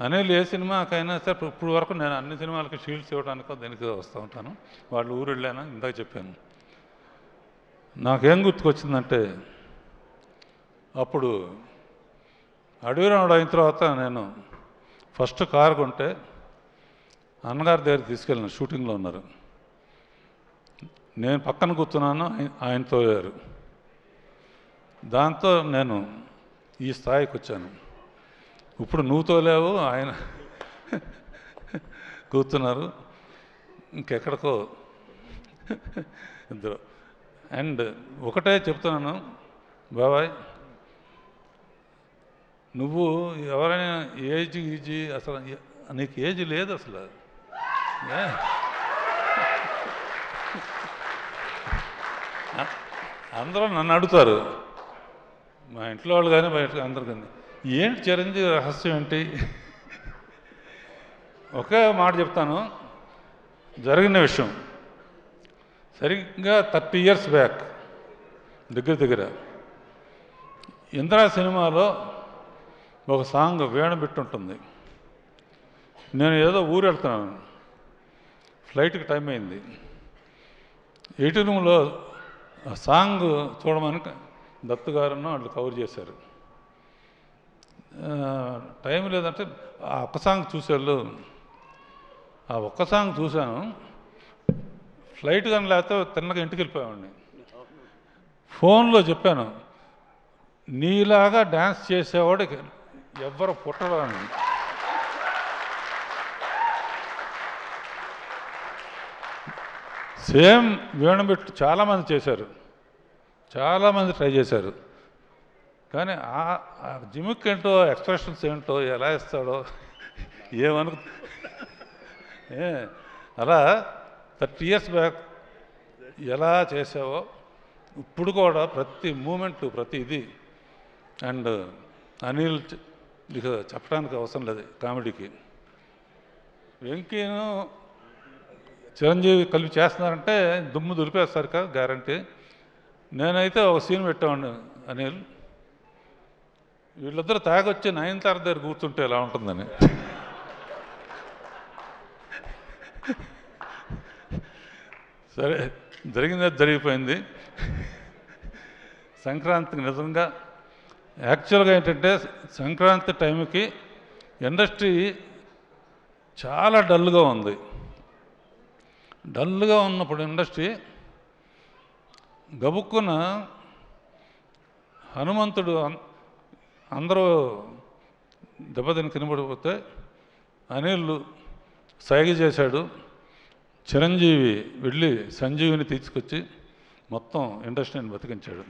అనేది ఏ సినిమాకైనా సరే ఇప్పుడు- వరకు నేను అన్ని సినిమాలకి షీల్డ్స్ ఇవ్వడానికో దీనికి వస్తూ ఉంటాను. వాళ్ళు ఊరు వెళ్ళాను ఇందాక చెప్పాను. నాకేం గుర్తుకొచ్చిందంటే అప్పుడు అడవిరాముడు అయిన తర్వాత నేను ఫస్ట్ కారు కొంటే అన్నగారి దగ్గర తీసుకెళ్ళిన షూటింగ్లో ఉన్నారు. నేను పక్కన కూర్చున్నాను ఆయనతో ఆయన దాంతో నేను ఈ స్థాయికి వచ్చాను. ఇప్పుడు నువ్వు తోలేవు ఆయన కూర్చున్నారు ఇంకెక్కడికో ఇద్దరు. అండ్ ఒకటే చెప్తున్నాను బాబాయ్ నువ్వు ఎవరైనా ఏజ్ ఈజీ అసలు నీకు ఏజ్ లేదు అసలు. అందరూ నన్ను అడుగుతారు. మా ఇంట్లో వాళ్ళు కానీ బయట అందరు కానీ ఏంటి చిరంజీవి రహస్యం ఏంటి? ఒకే మాట చెప్తాను. జరిగిన విషయం. సరిగ్గా థర్టీ ఇయర్స్ బ్యాక్ దగ్గర దగ్గర. ఇంద్రా సినిమాలో ఒక సాంగ్ వేణ ఉంటుంది నేను ఏదో ఊరు వెళ్తున్నాను. ఫ్లైట్కి టైం అయింది. ఎయిటీ రూమ్లో సాంగ్ చూడమని దత్తు గారును వాళ్ళు కవర్ చేశారు. టైం లేదంటే ఆ ఒక్క సాంగ్ చూశాడు ఆ ఒక్క సాంగ్ చూశాను. ఫ్లైట్ కానీ లేకపోతే తిన్నగా ఇంటికి వెళ్ళిపోయామండి ఫోన్లో చెప్పాను నీలాగా డ్యాన్స్ చేసేవాడు ఎవ్వరు పుట్టడు అని. సేమ్ వేణుబెట్టు చాలామంది చేశారు. చాలామంది ట్రై చేశారు. కానీ ఆ ఆ జిమిక్ ఏంటో ఎక్స్ప్రెషన్స్ ఏంటో ఎలా ఇస్తాడో ఏమను ఏ అలా థర్టీ ఇయర్స్ బ్యాక్ ఎలా చేసావో ఇప్పుడు కూడా ప్రతి మూమెంట్ ప్రతి ఇది. అండ్ అనిల్ ఇక చెప్పడానికి అవసరం లేదు కామెడీకి. వెంకీను చిరంజీవి కలిపి చేస్తున్నారంటే దుమ్ము దులిపేస్తారు కదా గ్యారంటీ నేనైతే ఒక సీన్ పెట్టామండి అనిల్. వీళ్ళిద్దరు తాగొచ్చి నయనతార దగ్గర కూర్చుంటే ఎలా ఉంటుందని. సరే జరిగింది జరిగిపోయింది. సంక్రాంతికి నిజంగా యాక్చువల్గా ఏంటంటే సంక్రాంతి టైంకి ఇండస్ట్రీ చాలా డల్గా ఉంది. డల్గా ఉన్నప్పుడు ఇండస్ట్రీ గబుక్కున హనుమంతుడు అందరూ దెబ్బతిని కినబడిపోతే అనిల్ సైగ చేశాడు. చిరంజీవి వెళ్ళి సంజీవిని తీసుకొచ్చి మొత్తం ఇండస్ట్రీని బతికించాడు.